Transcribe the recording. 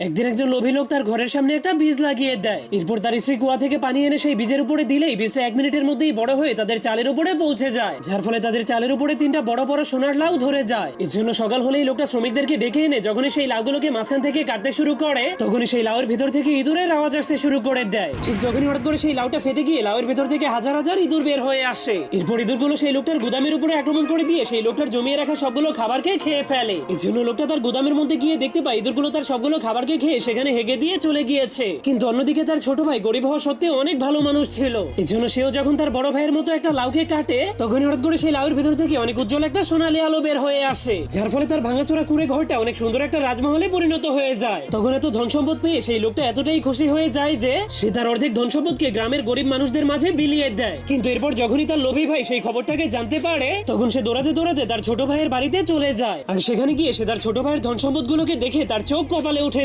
একদিন একজন লোভী লোক তার ঘরের সামনে একটা বীজ লাগিয়ে দেয়। এরপর তার স্ত্রী কুয়া থেকে পানি এনে সেই বীজের উপরে দিলেই বীজটা এক মিনিটের মধ্যেই বড় হয়ে তাদের চালের উপরে পৌঁছে যায়। যার ফলে তাদের চালের উপরে তিনটা বড় বড় সোনার লাউ ধরে যায়। এর জন্য সকাল হলেই লোকটা শ্রমিকদেরকে ডেকে এনে যখনই সেই লাউগুলোকে মাঝখান থেকে কাটতে শুরু করে, তখনই সেই লাউয়ের ভিতর থেকে ইঁদুরের আওয়াজ আসতে শুরু করে দেয়। ঠিক তখনই হঠাৎ করে সেই লাউটা ফেটে গিয়ে লাউয়ের ভিতর থেকে হাজার হাজার ইঁদুর বের হয়ে আসে। এরপর ইঁদুরগুলো সেই লোকটার গুদামের উপরে আক্রমণ করে দিয়ে সেই লোকটার জমিয়ে রাখা সবগুলো খাবারকে খেয়ে ফেলে। এর জন্য লোকটা তার গুদামের মধ্যে গিয়ে দেখতে পায় ইঁদুরগুলো তার সবগুলো খাবারকে খেয়ে সেখানে হেগে দিয়ে চলে গিয়েছে। কিন্তু অন্যদিকে তার ছোট ভাই গরিব হওয়া সত্ত্বেও অনেক ভালো মানুষ ছিল। এই জন্য সেও যখন তার বড় ভাইয়ের মতো একটা লাউকে কাটে তখন হঠাৎ করে সেই লাউয়ের ভিতর থেকে অনেক উজ্জ্বল একটা সোনালী আলো বের হয়ে আসে। যার ফলে তার ভাঙাচোরা কুড়ে ঘরটা অনেক সুন্দর একটা রাজমহলে পরিণত হয়ে যায়। তখন এত ধন সম্পদ পেয়ে সেই লোকটা এতটাই খুশি হয়ে যায় যে, সে তার অর্ধেক ধন সম্পদকে গ্রামের গরিব মানুষদের মাঝে বিলিয়ে দেয়। কিন্তু এরপর যখনই তার লোভী ভাই সেই খবরটাকে জানতে পারে, তখন সে দৌড়াতে দৌড়াতে তার ছোট ভাইয়ের বাড়িতে চলে যায়। আর সেখানে গিয়ে সে তার ছোট ভাইয়ের ধন সম্পদগুলোকে দেখে তার চোখ কপালে উঠে